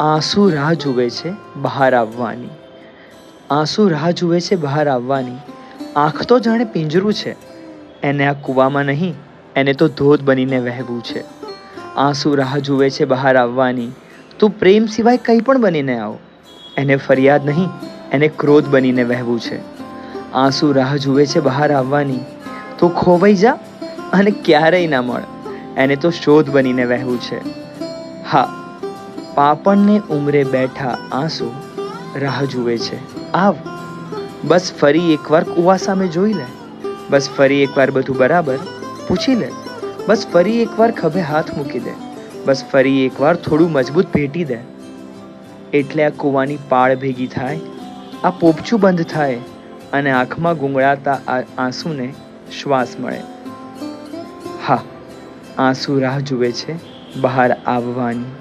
આંસુ રાહ જુએ છે બહાર આવવાની. આંસુ રાહ જુએ છે બહાર આવવાની. આંખ તો જાણે પિંજરું છે. એને આ કૂવામાં નહીં, એને તો ધોધ બનીને વહેવું છે. આંસુ રાહ જુએ છે બહાર આવવાની. તું પ્રેમ સિવાય કંઈ પણ બનીને આવો. એને ફરિયાદ નહીં, એને ક્રોધ બનીને વહેવું છે. આંસુ રાહ જુએ છે બહાર આવવાની. તું ખોવાઈ જા અને ક્યારેય ના મળ. એને તો શોધ બનીને વહેવું છે. હા પાપણને ઉમરે બેઠા આંસુ રાહ જુએ છે. આવ, બસ ફરી એકવાર કૂવા સામે જોઈ લે. બસ ફરી એકવાર બધું બરાબર પૂછી લે. બસ ફરી એકવાર ખભે હાથ મૂકી દે. બસ ફરી એકવાર થોડું મજબૂત ભેટી દે. એટલે આ કૂવાની પાળ ભેગી થાય, આ પોપચું બંધ થાય અને આંખમાં ગુંગળાતા આ આંસુને શ્વાસ મળે. હા, આંસુ રાહ જુએ છે બહાર આવવાની.